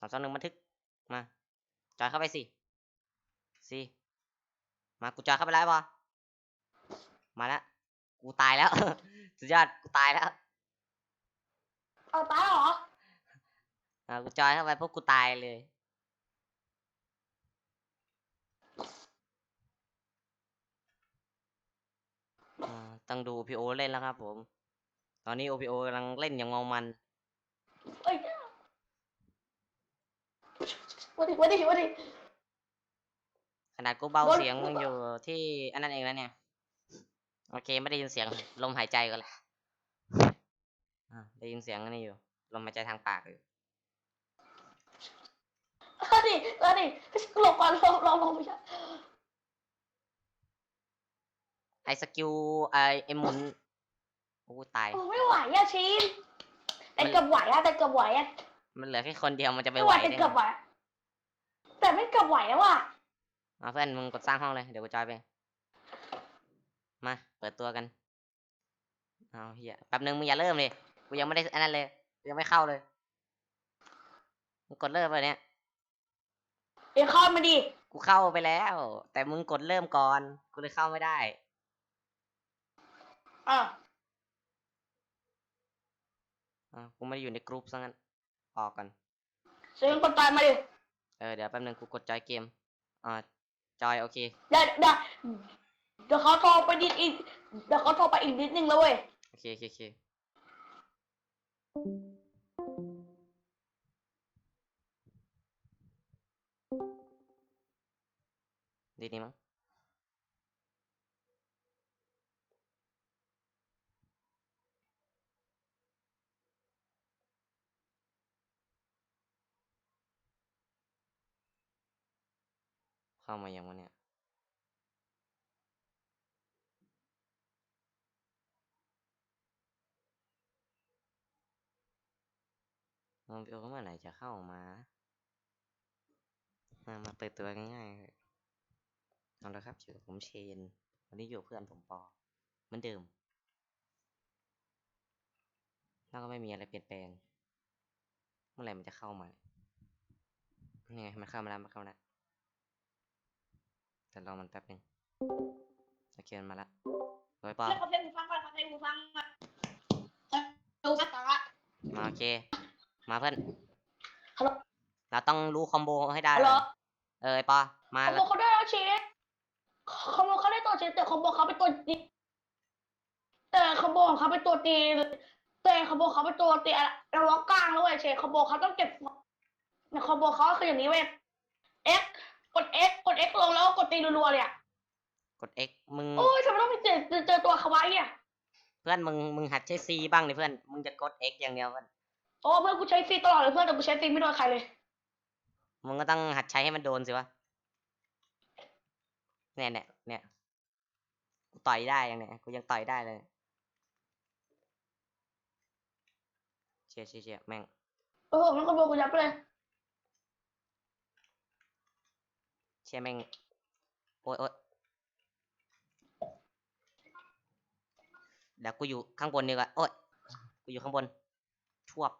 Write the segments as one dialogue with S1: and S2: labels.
S1: สามสองหนึ่งบันทึกมาจอยเข้าไปสิสิมากูจอยเข้าไปแล้วปอมาแล้วกูตายแล้ว สุดยอดกูตายแล้ว
S2: เอาตายแล้วเหรอ
S1: อ่ากูจอยเข้าไปพวกกูตายเลยอ่าต้องดูพีโอเล่นแล้วครับผม ตอนนี้โอพีโอกำลังเล่นอย่างเมามัน
S2: เอ้ย วันดิวันดิวันดิ
S1: ขนาดกูเบา
S2: โดน
S1: เสียงอยู่ที่อันนั้นเองแล้วเนี่ย โอเคไม่ได้ยินเสียงลมหายใจกันละอ่าได้ยินเสียงอันนี้อยู่ลมหายใจทางปากอยู่
S2: วันดิวันดิหลบก่อนหลบหลบหลบไม่ใช่
S1: ไอ้สกิลไอไอหมุนโอ้ตาย
S2: โอ้ไม่ไหวอะชีนแต่เกือบไหวอะแต่เกือบไหวอะ
S1: มันเหลือแค่คนเดียวมันจะไป
S2: ไม่
S1: ไห
S2: ไห
S1: ว
S2: วแต่
S1: ได้
S2: เกือบ
S1: ไง
S2: ไหว แต่ไม่เกือบไหวแล้วว่ะ
S1: อ่าเพื่อนมึงกดสร้างห้องเลย เดี๋ยวกูจอยไป มา เปิดตัวกัน เอาเฮียแป๊บนึงมึงอย่าเริ่มเลยกูยังไม่ได้อันนั้นเลยกูยังไม่เข้าเลย มึงกดเริ่มไปเนี่ย
S2: เดี๋ยวเข้ามาดิ
S1: กูเข้าไปแล้ว แต่มึงกดเริ่มก่อน กูเลยเข้าไม่ได้
S2: อะ
S1: อ่ากูไม่ได้อยู่ในกรุ๊ปซะงั้น ออกกัน
S2: เสียงคนตายมาดิ
S1: เออเดี๋ยวแป๊บนึงกูกดจอยเกมอ่าจอยโอเค
S2: เดี๋ยวเดี๋ยวเดี๋ยวเขาโทรไปนิดอีกเดี๋ยวเขาโทรไปอีกนิดนึงแล้วเว้ย
S1: โอเคโอเคโอเคดีนี่มั้ง เข้ามายังวะเนี่ยน้องพี่โอเมื่อไหร่จะเข้ามา มา มาเปิดตัวง่ายๆเลยเอาละครับอยู่กับผมเชน วันนี้อยู่เพื่อนผมปอเหมือนเดิม แล้วก็ไม่มีอะไรเปลี่ยนแปลง เมื่อไหร่มันจะเข้ามานี่ไงมันเข้ามาแล้วมันเข้ามาแล้ว แต่รอมันแป๊บนึงโอเคมันมาละไว้ปอ
S2: เรียกเขาเพลงหูฟังก่อนเขาเพลงหูฟังมาดูภาษา
S1: มาโอเค มาเพื่อน
S2: ฮัลโหล
S1: เราต้องรู้คอมโบให้ได้
S2: ฮัลโหล
S1: ก่อนเออไอ้ปอมา
S2: คอม
S1: แล้
S2: โบ
S1: ว
S2: เขาได้แล้วชีสคอมโบเขาได้ตัวชีสแต่คอมโบเขาเป็นตัวตีแต่คอมโบของเขาเป็นตัวตีแต่คอมโบเขาเป็นตัวตีเราล็อกกลางแล้วเว้ยเชคอมโบเขาต้องเก็บในคอมโบเขาคืออย่างนี้เว้ย X กด X กด X ลงแล้วก็กดตีรัวๆเลยอะ
S1: กด X มึง
S2: โอ้ยทำไมต้องไปเจอเจอเจอตัวเขาไว้อะ
S1: เพื่อนมึงมึงหัดใช้ C บ้างดิเพื่อนมึงจะกด X อย่างเดียวเพื่อน
S2: โอ้เพื่อนกูใช้ซีตลอดเลยเพื่อนแต่กูใช้ซีไม่โดนใครเลย
S1: มึงก็ต้องหัดใช้ให้มันโดนสิวะเนี่ยเนี่ยเนี่ยกูต่อยได้ยังเนี่ยกูยังต่อยได้เลยเชี่ยเชี่ยเชี่ยแม่ง
S2: โอ้โหมันคอมโบกูยับไปเลย
S1: เชี่ยแม่ง โอ๊ยโอ๊ยเดี๋ยวกูอยู่ข้างบนดีกว่าโอ๊ยกูอยู่ข้างบนชวบ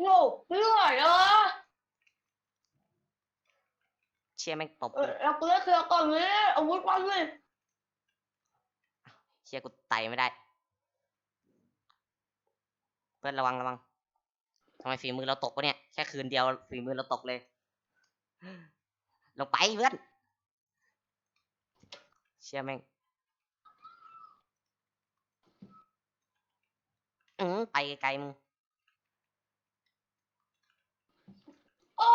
S2: โง่ไม่ไหวเหรอ
S1: เชี่ยแม่งตบ
S2: เออเรากูเลือกเคลียร์ก่อนเลยอาวุธมันเลย
S1: เชี่ยกูไต่ไม่ได้ เพื่อนระวังระวังทำไมฝีมือเราตกวะเนี่ย แค่คืนเดียวฝีมือเราตกเลย ลงไปเพื่อน เชี่ยแม่งอืมไปไกลๆมึง
S2: โอ้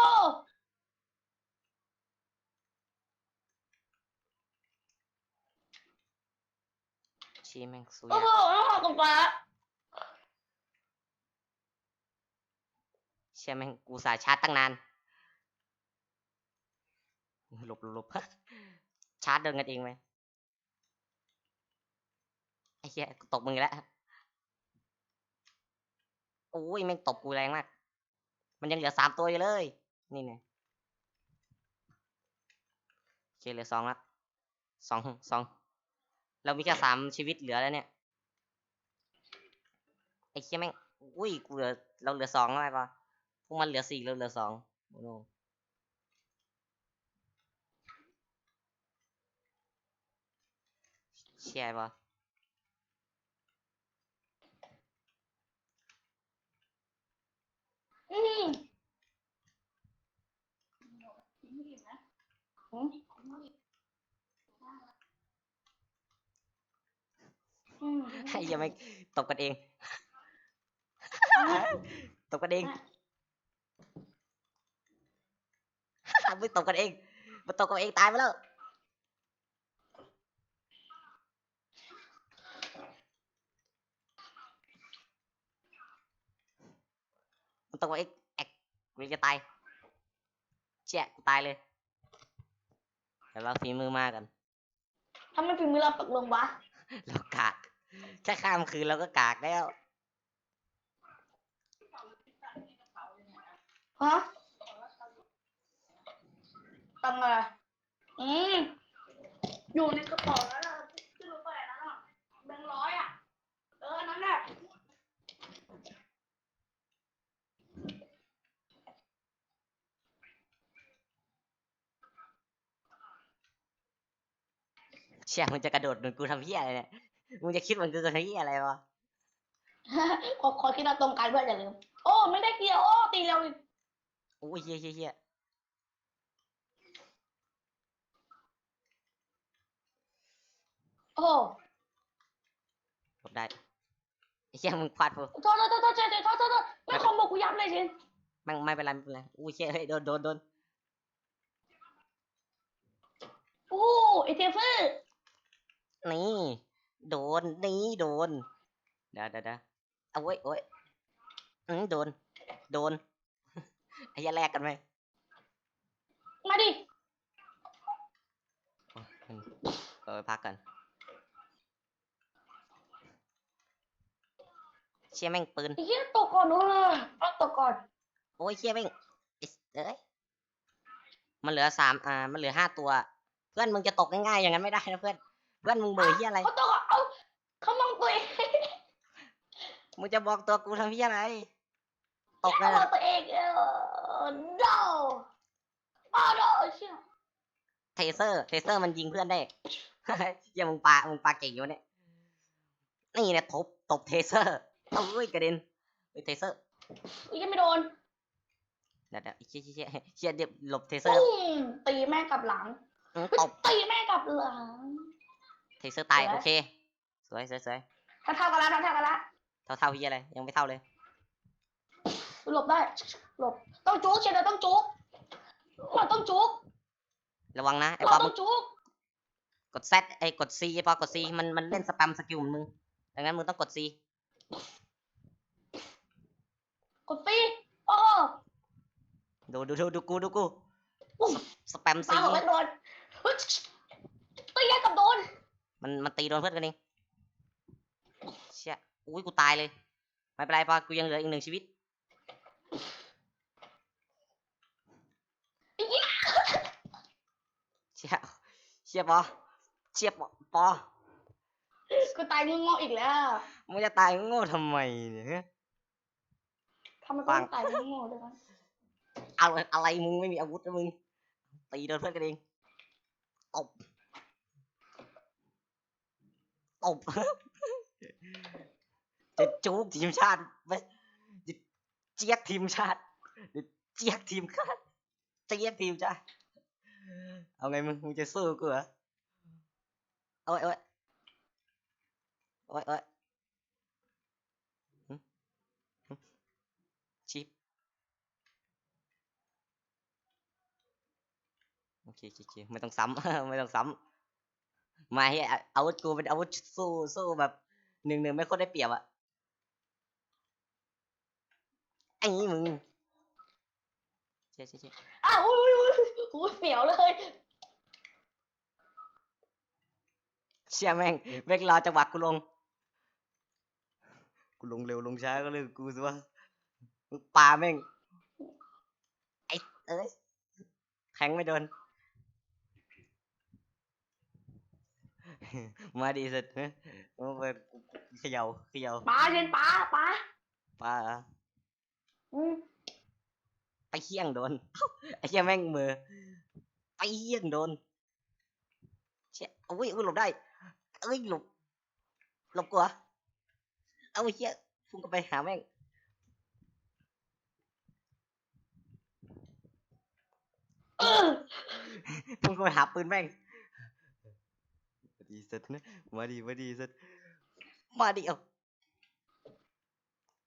S1: เชี่ยแม่งสุด
S2: โอ้
S1: ย
S2: โห
S1: อด
S2: น้องหอกับฟ้า
S1: เชี่ยแม่งกูสาชาร์จตั้งนาน หลบหลบชาร์จเดินกันเองไหมไอ้เหี้ยตบมึงอีกแล้วโอ้ยแม่งตบกูแรงมาก มันยังเหลือสามตัวอยู่เลย นี่ไงโอเคเหลือสองละสองสองเรามีแค่สามชีวิตเหลือแล้วเนี่ยไอ้เชี่ยแม่งอุ้ยกูเหลือเราเหลือสองแล้วไอ้ปะวกมันเหลือสี่เหลือเหลือสองโอ้โห เชียร์ปะ
S2: อืมอืมอืม
S1: ไอ้ยังไม่ตบกันเอง ตบกันเองไม่ตบกันเองมันตบกันเองตายไปแล้ว มันตบกันเองแอกกูจะตายเจ๊ะกูตายเลยเดี๋ยวเราฝีมือมากัน
S2: ทำไมฝีมือเราตกลงวะ
S1: เรากากแค่ข้ามคืนเราก็กากแล้ว
S2: ฮะทำอะไรอืมอยู่ในกระเป๋าแล้วล่ะที่รู้ไปนั้นอะแบงค์ร้อยอะ เอออันนั้นแหละ
S1: เชี่ยมึงจะกระโดดเหมือนกูทำเหี้ยอะไรเนี่ยมึงจะคิดเหมือนกูทำเหี้ยอะไรวะ
S2: ขอขอคิดเราตรงกันเพื่อนอย่าลืม โอ้ไม่ได้เกี่ยวโอ้ตีเร็วอีก
S1: โอ้ยเฮียเฮียเฮีย
S2: โอ้
S1: หลบได้ไอ้เฮียมึงพลาดปุ๊บ
S2: โทษโทษโทษโทษเจเจโทษโทษโทษไม่คอมโบกูยับเลยชิน
S1: แม่งไม่เป็นไรไม่เป็นไรอู้เฮียเฮ้ยโดนโดนโดน
S2: โอ้ไอเทฟเฟอร์
S1: นี่ โดน นี่โดนเดี๋ยวเดี๋ยวเดี๋ยวเอาเว้ยโอ้ยอืมโดน โดนไอ้เหี้ยแลกกันไหม
S2: มาดิ
S1: โอ้ยมันเออพักกันเชี่ยแม่งปืน
S2: ไอ้เหี้ยตกก่อนนู้นเลยเอาตกก่อน
S1: โอ้ยเชี่ยแม่งอิ๊สเอ้ยมันเหลือสามอ่า มันเหลือห้าตัว เพื่อนมึงจะตกง่ายๆอย่างนั้นไม่ได้นะเพื่อน เพื่อนมึงเบอร์เฮียอะไร
S2: เขาตกก่อนเอาเขามองตัวเอง
S1: มึงจะบอกตัวกูทำเฮียอะไร ตกเล
S2: เขา
S1: ย
S2: มอง
S1: นะ
S2: ตัวเองเออ no อ้าว no เชี่ย
S1: เทเซอร์ เทเซอร์มันยิงเพื่อนได้เฮียมึงปามึงปาเก่งอยู่เนี่ย นี่เนี่ยทบตบเทเซอร์เอาเว้ยกระเด็นเฮ้ยเทเซอร์
S2: อีกยังไม่โดน
S1: เดี๋ยวเดี๋ยวเชี่ยเชี่ยเชี่ยเชี่ยเดี๋ยวหลบเทเซอร์
S2: ปุ้งตีแม่งกลับหลัง
S1: อืมตบ
S2: ตีแม่งกลับหลัง
S1: เทเซอร์ตาย
S2: สวย
S1: โอเค สวยสวยสวย
S2: ถ้าเท่ากันแล้วถ้าเท่ากันแล้ว
S1: เท่าเท่าเฮียอะไร ยังไม่เท่าเลย
S2: หลบได้หลบต้องจุกเชียร์เราต้องจุกเราต้องจุก
S1: ระวังนะ ไอ้
S2: เรา
S1: ปอ
S2: ต้
S1: มึ
S2: องงจุก
S1: กด Z ไอ้กด C ไอ้ปอกด C มัน มันเล่นสแปมสกิลเหมือนมึง ดังนั้นมึงต้องกด C
S2: กดตีโอ้
S1: ดูดูดูดูกูดูกู
S2: ปุ๊บ
S1: สแปม C
S2: ปาบอกไม่โดนเฮ้ยตีแยกกับโดน
S1: มันมันตีโดนเพื่อนกันเองเชี่ยอุ้ยกูตายเลย ไม่เป็นไรปอกูยังเหลืออีกหนึ่งชีวิต
S2: ไอ้เหี้ย
S1: เชี่ยเชี่ยปอเชี่ยปอปอ
S2: กูตายงงๆอีกแล้ว
S1: มึงจะตายโง่ทำไมเนี่ย
S2: ทำไมกู
S1: ปัง
S2: ต้องตายงงๆด้วยวะ
S1: เอาอะไรมึงไม่มีอาวุธนะมึงตีโดนเพื่อนกันเองตบ ตบ จะจูบทีมชาติไม่จะเจี๊ยกทีมชาติจะเจี๊ยกทีมชาติเจี๊ยกทีมชาติเอาไงมึงมึงจะสู้กูเหรอโอ้ยโอ้ยโอ้ยโอ้ยหึหึชิปโอเคโอเคไม่ต้องซ้ำ ไม่ต้องซ้ำ มาเฮียอาวุธกูเป็นอาวุธสู้สู้แบบหนึ่งหนึ่งไม่ค่อยได้เปรียบอะไอ้นี่มึงเชี่ยเชี่ยเชี่ย
S2: อ้าวอุ้ยอุ้ยอุ้ยเสียวเลย
S1: เชี่ยแม่งแม่งรอจังหวะกูลง กูลงเร็วลงช้าก็เรื่องกูสิวะมึงปาแม่งไอ้เอ้ยแทงไม่โดน มาดีสุดฮะมาเปิดเขย่าเขย่า
S2: ปลาเชนปลาปลา
S1: ปาเหรอ
S2: อืม
S1: เขย่า
S2: ปลา
S1: เขย่า
S2: ปลา
S1: เขย่า
S2: ปลา
S1: ปา
S2: อืม
S1: ไปเฮี้ยงโดน ไอ้เหี้ยแม่งมือ ไปเฮี้ยงโดน เชี่ยอุ้ยอุ้ยหลบได้ เอ้ยหลบ หลบกว่าเอาไอ้เฮี้ยพุ่งก็ไปหาแม่ง
S2: เออ
S1: พุ่งก็ไปหาปืนแม่ง มาดีสัตว์นะมาดีมาดีสัตว์มาดิเอา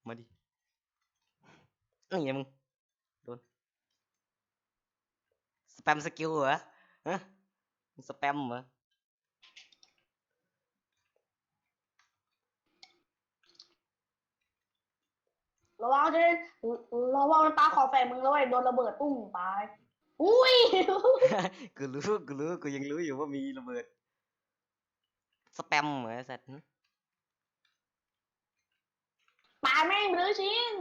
S1: มาดินี่ไงมึงโดนสแปมสกิลเหรอฮะมึงสแปมเหรอ
S2: ระวังเชนระวังตาขอแฝงมึงแล้วไอ้โดนระเบิดปุ้งตาย อุ้ย
S1: กูรู้กูรู้กูยังรู้อยู่ว่ามีระเบิด สแปมเหรอไอ้สัตว์หึ
S2: ตายแม่งไปเลยชิน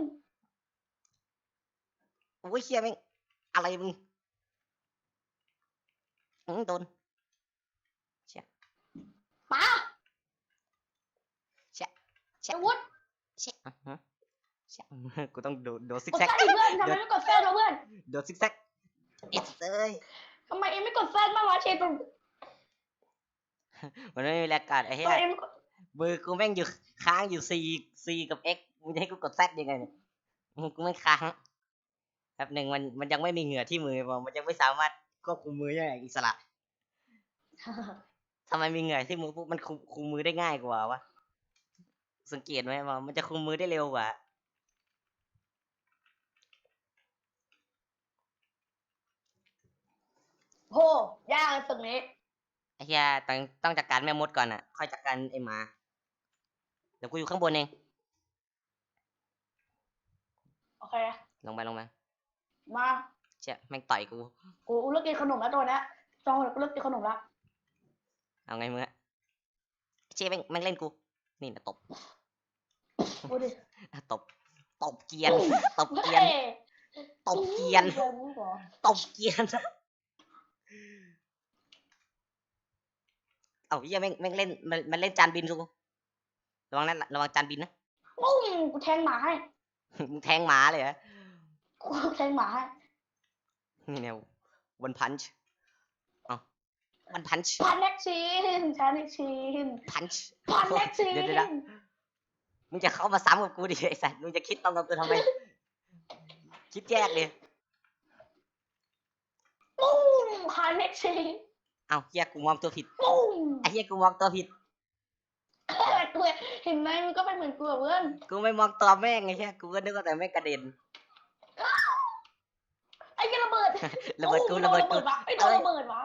S1: โอ้ยเชี่ยแม่งอะไรมึงอืมโดน
S2: ปา
S1: เชี่ยเชี่ย
S2: อาวุธ
S1: เชี่ยอะฮะเชี่ยกูต้องโดดโดดซิก
S2: กด
S1: แซก
S2: แฟนดิเพื่อนทำไมไม่กดแฟนวะเพื่อน
S1: โดดซิกแซกเอ็ดเอ้ย
S2: ทำไมเอ็มไม่กดแฟนบ้างวะเชนตรง
S1: มันไม่มีแรงกาดไอ้เหี้ย
S2: ตัวเอ็มไม่กด
S1: มือกูแม่งอยู่ค้างอยู่ C C กับ X มึงจะให้กูกด Z ยังไงเนี่ยอืมกูไม่ค้างแป๊บหนึ่งมันมันยังไม่มีเหงื่อที่มือมันยังไม่สามารถควบคุมมือได้อย่างอิสระทำไมมีเหงื่อที่มือปุ๊บมันคุมคุมมือได้ง่ายกว่าวะสังเกตไหมว่ามันจะคุมมือได้เร็วกว่า
S2: โหยากเลยสึกนี้
S1: ไอ้เหี้ยต้องต้องจัดการแม่มดก่อนอะ ค่อยจัดการไอ้หมา เดี๋ยวกูอยู่ข้างบนเอง
S2: โอเค
S1: ลงไปลงไป
S2: มา
S1: เชี่ยแม่งต่อยกู
S2: กูเลิกกินขนมแล้วตัวเนี้ยจองกูเลิกกินขนมแล้ว
S1: เอาไงมึงอะเชี่ยแม่งแม่งเล่นกู นี่นะตบ
S2: กูดิ
S1: อะตบ ตบเกรียน ตบเกรียน
S2: ฮ้
S1: ตบเกรียน
S2: เกรียนมึงเหรอ
S1: ตบเกรียนเอาเหี้ยแม่งแม่งเล่นมันมันเล่นจานบินกูระวังนะระวังจานบินนะ
S2: ปุ้งกูแทงหมาให้
S1: มึงแทงหมาเลยเหรอ
S2: กูแทงหมาให้
S1: นี่แนววันพันช์เอาวันพันช์
S2: พันเน็กชีนชันเน็กชีน
S1: พันช์
S2: พันเน็กชีน
S1: เดี๋ยวเดี๋ยวเดี๋ยวมึงจะเข้ามาซ้ำกับกูดิไอ้สัสมึงจะคิดตรงกับกูทำไม คิดแยกดิ
S2: ปุ้งพันเน็กชีน
S1: เอาเฮียกูมองตัวผิด
S2: ปุ้ง
S1: ไอ้เฮียกูมองตัวผิด
S2: กูเห็นไหมมันก็เป็นเหมือนกูอะเพื่อน
S1: กูไม่มองตัวแม่งไอ้เฮียกูก็นึกว่าแต่แม่งกระเด็น
S2: ไอ้เหี้ยระเบิด
S1: ระเบิดกู
S2: โอ้
S1: ระเบิดกู
S2: วะไอ้โดนระเบิดวะ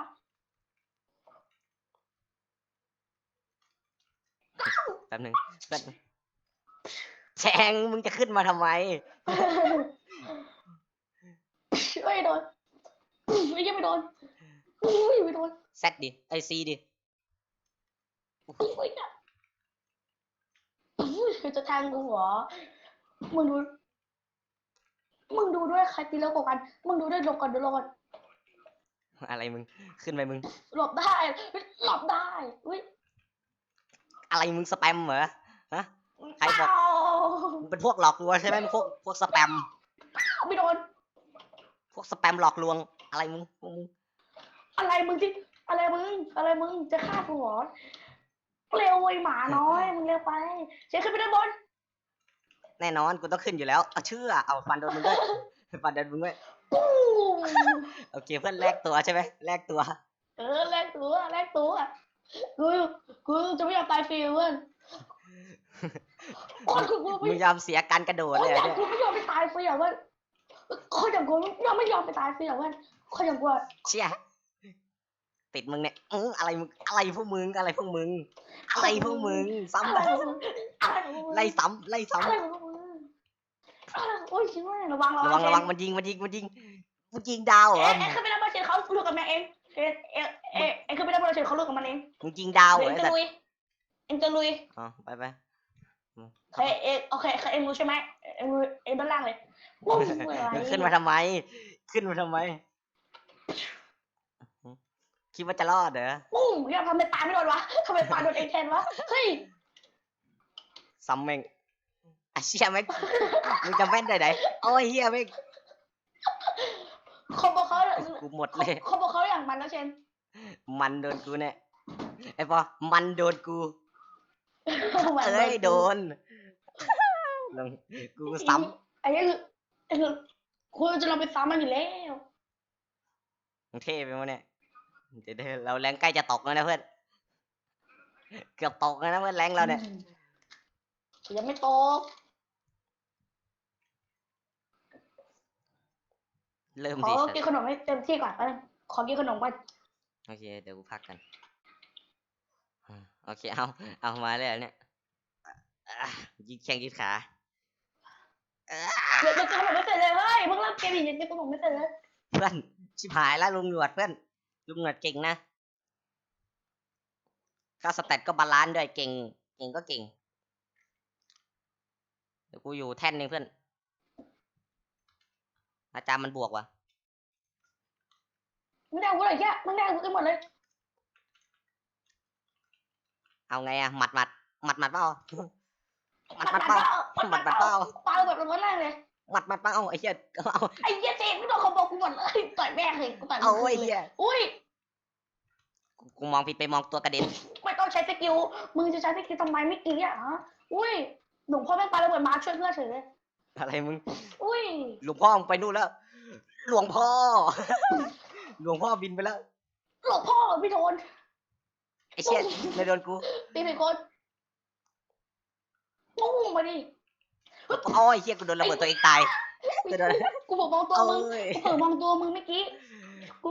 S1: แป๊บหนึงแป๊บนึงแชงมึงจะขึ้นมาทำไม
S2: เอ้ยโดนไอ้เหี้ยังไม่โดนอุ้ยไม่โดน
S1: แซดดิไอซีดิ
S2: อุ้ยอะอุ้ยจะแทงกูเหรอ มึงดู มึงดูด้วยใครตีแล้วกว่ากัน มึงดูด้วยหลบก่อนเดี๋ยวหลบก่อน
S1: อะไรมึง ขึ้นไปมึง
S2: หลบได้ หลบได้ อุ้ย
S1: อะไรมึงสแปมเหรอใครบอก
S2: เปล่า
S1: มึงเป็นพวกหลอกลวงใช่ไหมมึงพวกพวกสแปม
S2: ไม่โดน
S1: พวกสแปมหลอกลวง อะไรมึงพวกมึง
S2: อะไรมึงที่ อะไรมึง อะไรมึง จะฆ่ากูเหรอเร็วไอ้หมาน้อย มึงเร็วไปเจ๊ขึ้นไปด้านบน
S1: แน่นอนกูต้องขึ้นอยู่แล้วเอาเชื่อเอาฟันโดนมึงด้วย ฟันโดนมึงด้วย
S2: ปุ้ง
S1: โอเคเพื่อนแลกตัวใช่ไหมแลกตัว
S2: เออแลกตัวแลกตัวกูกูจะไม่อยากตายฟรีเพื่อนคนกูกู
S1: มึ
S2: ไม่
S1: งยอมเสียการกระโดด
S2: คน
S1: เลย
S2: อ
S1: เหร
S2: ย่า
S1: องเนี่ย
S2: กูไม่ยอมไปตายฟรีอะเพื่อนคนอย่างกูยังไม่ยอมไปตายฟรีอะเพื่อนคนอย่างกูอะ
S1: เชี่ย ติดมึงเนี่ยอื้ออะไรมึงอะไรพวกมึงอะไรพวกมึง อะไรพวกมึง ซ้ำ
S2: อะไร
S1: ไป
S2: ของมึงอะไรของมึง
S1: ไล่ซ้ำไล่ซ้
S2: อะไรของมึงอะไรโอ้ยชิบหายระวังำ
S1: ระวังระวังมันยิงมันยิงมันยิงมันยิงดาวเหรอ
S2: เอ๊ะเอ๊ะขึ้นไปด้านบนเฉยเขาลูกกับแม่เองเอ๊ะเอ๊ะเอ๊ะเอ๊ะขึ้นไปด้านบนเฉยเขาลูกกับมันเอง
S1: มึงยิงดาวเหร
S2: เอ
S1: องไอ้
S2: จะ
S1: สัตว์
S2: ลุยเองจะลุย
S1: อ๋อไปไป
S2: โอเคเองโอเคเองรู้ใช่ไหมเองรู้เองด้านล่างเลยปุ้งอะไร
S1: ขึ้นมาทำไม ขึ้นมาทำไม คิดว่าจะรอดเหรอ
S2: ปุ้งอย่าทำไมตายไม่โดนวะทำไมตายโดนเองแทนวะ เฮ้ย
S1: ซ้ำแม่งไอ้เชี่ยแม่งมึงจะแม่นได้ไหนโอ้ยเฮียแม่ง
S2: เขาบอกเขา
S1: กูหมด
S2: เขา
S1: เลย
S2: เขาบอกเขาอย่างมันแล้วเชน
S1: มันโดนกูเนี่ยไอ้ปอมันโดนกู
S2: มัน
S1: เอ้ยโดนลงกูซ้
S2: ไอ้นี่คือไอ้คือคุณจะลองไปซ้ำมันอยู่แล้วำ
S1: มึงเท่ไปมั้งเนี่ย เดี๋ยวๆเราแรงใกล้จะตกแล้วนะเพื่อน เกือบตกแล้วนะเพื่อนแรงเราเนี่ย
S2: ยังไม่ตก
S1: เริ่ม
S2: ข
S1: ดี
S2: อ
S1: สัต
S2: กิน
S1: ว์
S2: ขนมให้เต็มที่ก่อนแป๊บนึงขอกินขนมก่อน
S1: โอเค เดี๋ยวกูพักกันอ่าโอเค เอา เอามาเลยเหรอเนี่ยอะยืดแข้งยืดขาอะ
S2: เดี๋ยวจะกินขนมไม่เสร็จเลยเฮ้ยเพิ่งเริ่มเกมอีกยังกินขนมไม่เสร็จเลย
S1: เพื่อน ชิบหายแล้วลุงหนวดเพื่อน ลุงหนวดเก่งนะค่าสแตทก็บาลานซ์ด้วยเก่ง เก่งก็เก่ง เดี๋ยวกูอยู่แท่นหนึงเพื่อน อาจารย์มันบวกว่ะ
S2: มึงได้กูเลยแค่มึงได้กูกินหมดเลย
S1: เอาไงอะหมัดหมัดหมัดหมัดเปล่าหมัดหมัด
S2: ปั
S1: เปล่า
S2: ปัด
S1: ปัดเปล่า
S2: ปาระเบิดลงมาแรกเลย
S1: หมัดหมัดเปล่าเอาไอ้เหี้ยเอา
S2: ไอ้เหี้ยเจนไม่โดนเขาบอกกูหมดเลยต่อยแม่งเลยกูต่อย
S1: เอา
S2: มึง
S1: ไอ้
S2: คืนเลย
S1: เหี้ย
S2: อุ้ย
S1: กูกูมองผิดไปมองตัวกระเด็น
S2: ไม่ต้องใช้สกิลมึงจะใช้สกิลทำไมไม่กี้อะฮะอุ้ยหลวงพ่อแม่งปาระเบิดมาช่วยเพื่อนเฉยเลย
S1: อะไรมึง
S2: อุ้ย
S1: หลวงพ่อมึงไปนู่นแล้ว หลวงพ่อ หลวงพ่อบินไปแล้ว
S2: หลวงพ่อพี่โทน
S1: ไอ้เชี่ยไม่โดนกู
S2: ตีไปคนปุ้งมาดิ
S1: โอ้ยเชี่ยกูโดนระเบิดตัวเองตายกูโดน
S2: กูบอกมองตัว
S1: เอ้
S2: มึง
S1: ย
S2: กูเผลอมองตัวมึงเมื่อกี้กู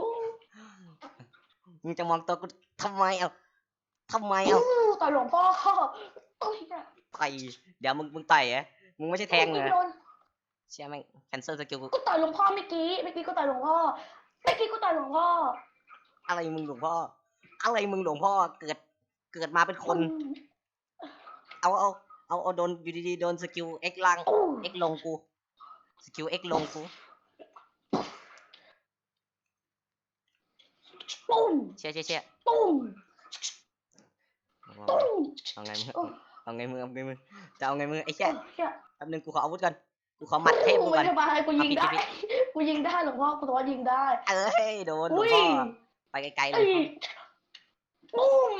S1: มึงจะมองตัวกูทำไมเอาทำไมเอา
S2: อู้ต่อยหลวงพ่อโอ้ยเนี่ย
S1: ต่อยเดี๋ยวมึงมึงต่อยเหรอมึงไม่ใช่แทงเหรอ
S2: ไม่โดน
S1: เชี่ยแม่ง cancel สกิลกู
S2: กูต่อยหลวงพ่อเมื่อกี้เมื่อกี้กูต่อยหลวงพ่อเมื่อกี้กูต่อยหลวงพ่อ
S1: อะไรมึงหลวงพ่อ อะไรมึงหลวงพ่อเกิดเกิดมาเป็นคน เอาเอา เอาเอาโดนอยู่ดีๆโดนสกิลเอ็กลัง
S2: อู้
S1: เอ็กลงกูสกิลเอ็กลงกู
S2: ตุ้ม
S1: เชี่ยเชี่ยเชี่ย
S2: ตุ้ม
S1: เอา
S2: ตุ้ม
S1: เอาไงมึง
S2: โอ้
S1: เอาไงมึงเอาไงมึงจะเอาไงมึงไอ้
S2: เชี่
S1: เชี่
S2: ย
S1: ยแป๊บนึงกูขออาวุธก่อนกูขอหมัดเทพกูก่อน
S2: ไม่สบายกูยิงได้
S1: เอาผิด
S2: กูยิงได้หลวงพ่อกูตัวายิงได้
S1: เอ้ยโดนหลว
S2: อุ้
S1: ง
S2: ย
S1: พ่อไปไกลๆเล
S2: ไอ้
S1: ย
S2: ปุ้ม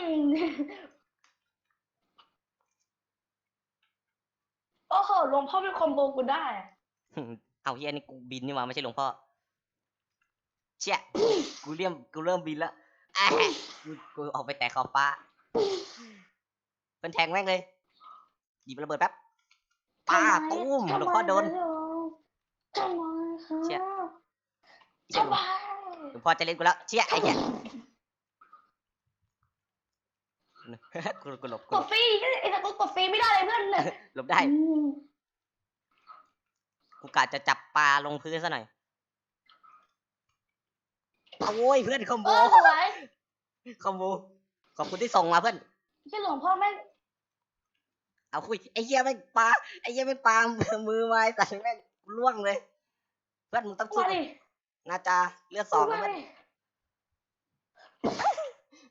S2: โอ้โหหลวงพ่อเป็นคอมโบกูได้อะ
S1: เอาเฮียนี่กูบินนี่หว่าไม่ใช่หลวงพ่อ เชี่ย กูเริ่มกูเริ่มบินแล้วอะกูกูออกไปแตะขอบฟ้าเป็นแทงแม่งเลย หยิบระเบิดแป๊บป้า
S2: ทำไม
S1: ตุ้ม
S2: ทำ
S1: หลวง
S2: ไม
S1: พ่อโดน
S2: ทำไมคะ
S1: เชี่ย
S2: ทำไม
S1: หลวงพ่อจะเล่นกูแล้ว เชี่ยไอ้เหี้ยกูกูหลบกู
S2: ก
S1: หล
S2: ด
S1: บ
S2: ฟรีไอ้สัตว์กูกดฟรีไม่ได้เลยเพื่อนเนี่ย
S1: หลบได้
S2: อืม
S1: กูกะจะจับปลาลงพื้นซะหน่อยเอาโว้ยเพื่อนคอมโบ
S2: เออสวย
S1: คอมโบ ขอบคุณที่ส่งมาเพื่อน
S2: ที่หลวงพ่อแม่ง
S1: เอาคุยไอ้เหี้ยแม่งปลาไอ้เหี้ยแม่งปลามือไม้แต่แม่งล่วงเลย เพื่อนมึงต้องสู้
S2: มาดิ
S1: นาจาเลือดสอง
S2: มา
S1: นะเพื่อน
S2: ดิ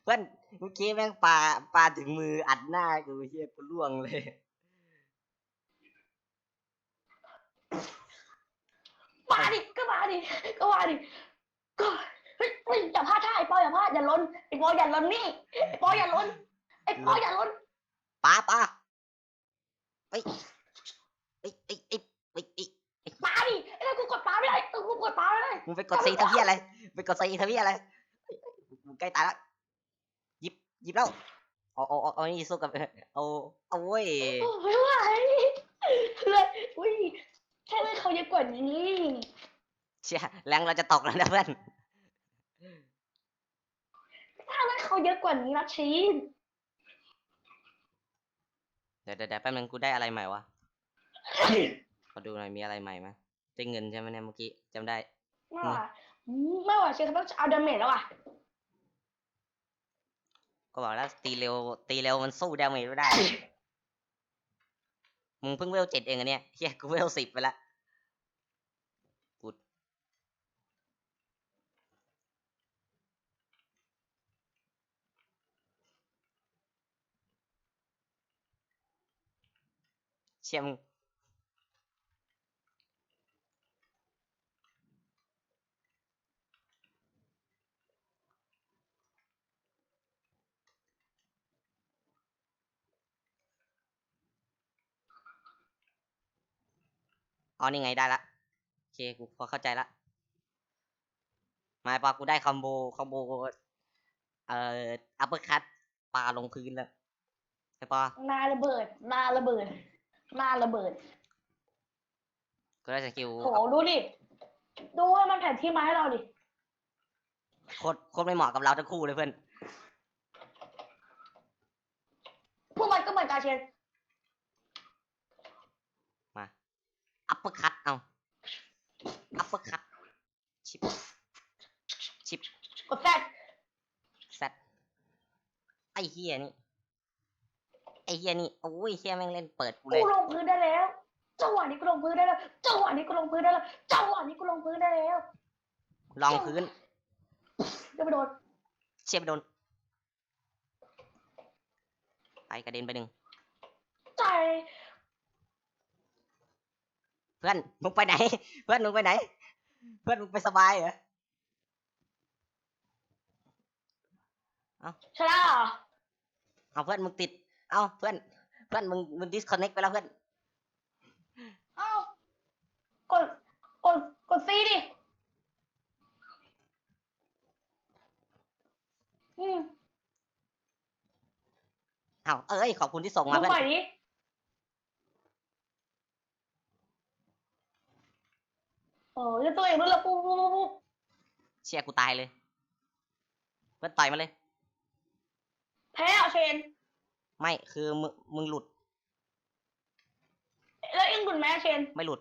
S1: เพื่อนเมื่อกี้แม่งปลาปลาถึงมืออัดหน้ากูเหี้ยกูล่วงเลย
S2: มาดิก็มาดิก็มาดิก็เฮ้ยเฮ้ยอย่าพลาดท่าไอ้ปออย่าพลาดอย่าล้นไอ้ปออย่าล้นนี่ไอ้ปออย่าล้นไอ้ปออย่าล้น
S1: ปลาปลาเอ้ยเอ้ยเอ้ยเอ้ยเอ้ยเอ้ย
S2: ปาดิไอ้นั่นกูกดปาไม่ได้เออกูกดปาไม่ได้
S1: มึงไปกดซีทำเหี้ยอะไรไปกดซีทำเหี้ยอะไรมึงใกล้ตายแล้วหยิบหยิบแล้วเอาเอาเอาเอานี่สู้กับเอาเอาเว้ย
S2: โอ้ไม่ไหวเลยอุ้ย แค่เลยเขาเยอะกว่านี้
S1: เชี่ยแรงเราจะตกแล้วนะเพื่อน
S2: ถ้าเลยเขาเยอะกว่านี้นะชีน
S1: เดี๋ยวเดี๋ยวเดี๋ยวแป๊บนึงกูได้อะไรใหม่วะ ขอดูหน่อยมีอะไรใหม่ไหมได้เงินใช่ไหมเนี่ยเมื่อกี้จำได้
S2: ไม่ไหวไม่ไหวชีนเขาต้องเอาดาเมจแล้วอะ
S1: ก็บอกแล้วตีเร็วตีเร็วมันสู้ดาเมจไม่ได้ มึงเพิ่งเวลเจ็ดเองอันเนี้ยเฮียกูเวลสิบไปละกูเชี่ยมึง อ๋อนี่ไงได้ละโอเคกูพอเข้าใจละมาปอกูได้คอมโบคอมโบเอ่ออัปเปอร์คัตปาลงพื้นแล้วไอ้ปอ
S2: หน้าระเบิดหน้าระเบิดหน้าระเบิด
S1: กูได้สกิล
S2: โหดูดิ ดูให้มันแผนที่มาให้เราดิ
S1: โคตรโคตรไม่เหมาะกับเราทั้งคู่เลยเพื่อน
S2: พวกมันก็เหมือนกาเชน
S1: มาอัป เปอร์คัตเอาอัปเปอร์คัตชิปชิป
S2: กดแซด
S1: แซดไอ้เฮียนี่ ไอ้เฮียนี่ โอ้ยเฮียแม่งเล่นเปิดกูเล
S2: กู
S1: ย
S2: ลงพื้นได้แล้วจังหวะนี้กูลงพื้นได้แล้วจังหวะนี้กูลงพื้นได้แล้วจังหวะนี้กูลงพื้นได้แล้ว
S1: ลองพื้น
S2: เดี๋ยวไปโดน
S1: เชียบโดน ไปกระเด็นไปหนึ่ง
S2: ใจ
S1: เพื่อนมึงไปไหน เพื่อนมึงไปไหน เพื่อนมึงไปสบายเหรอ
S2: ชนะเหรอ
S1: เอาเพื่อนมึงติด เอาเพื่อน เพื่อนมึงมึง disconnect ไปแล้วเพื่อน
S2: เอ้ากดกดกดซีดิอืม
S1: เอาเอ้ยขอบคุณที่ส่ง
S2: ดู
S1: มาเพื่อ
S2: ใหม่
S1: น
S2: ดิ ออเล่นตัวเองด้วยละปุ๊บปุ๊บปุ๊บปุ๊บ
S1: เชียร์กูตายเลย เพื่อนต่อยมาเลย
S2: แพ้เหรอเชน
S1: ไม่คือมึงมึงหลุด
S2: แล้วเอ็งหลุดไหมเชน
S1: ไม่หลุด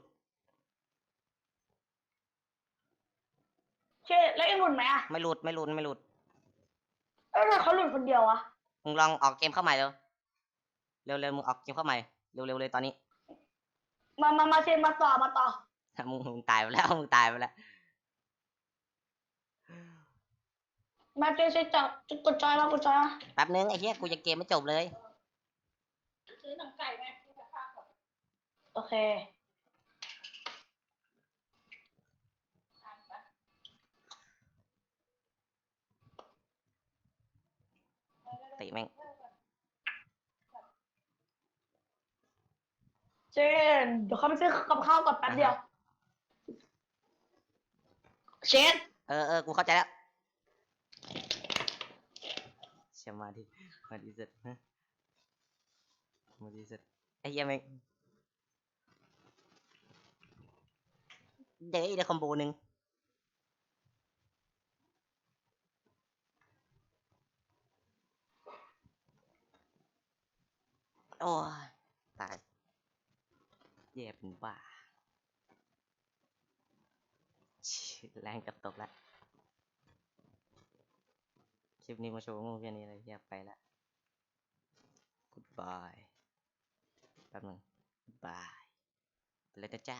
S2: เชน แล้วเอ็งหลุดไหมอะ
S1: ไม่หลุดไม่หลุดไม่หลุด
S2: เอ้ยทำไมเขาหลุดคนเดียวอะ
S1: มึงลองออกเกมเข้าใหม่เร็วเร็วเร็วมึงออกเกมเข้าใหม่เร็วเร็วเลยตอนนี้
S2: มามามาเชนมาต่อมาต่อ
S1: มึงมึงตายไปแล้วมึงตายไปแล้ว
S2: มาเชนเชนจับกดจอยมากดจอยมา
S1: แป๊บนึงไอ้เหี้ยกูยังเกมไม่จบเลย
S2: ซื้อหนังไก่ไหมโอเค
S1: ติแม่ง
S2: เจนเดี๋ยวเขาไปซื้อกับข้าวก่อนแป๊บเดียว เชน
S1: เออเออกูเข้าใจแล้วเชื่อมาดิมาดิสุดฮะมาดิสุดไอ้เหี้ยแม่งเดี๋ยวได้คอมโบหนึ่งโอ้ยตายเย่เป็นบ้าชิ แรงกับตกละคลิปนี้มาโชว์งูแค่นี้เลยอยากไปละ goodbye แป๊บนึง bye ไปเลยนะจ้า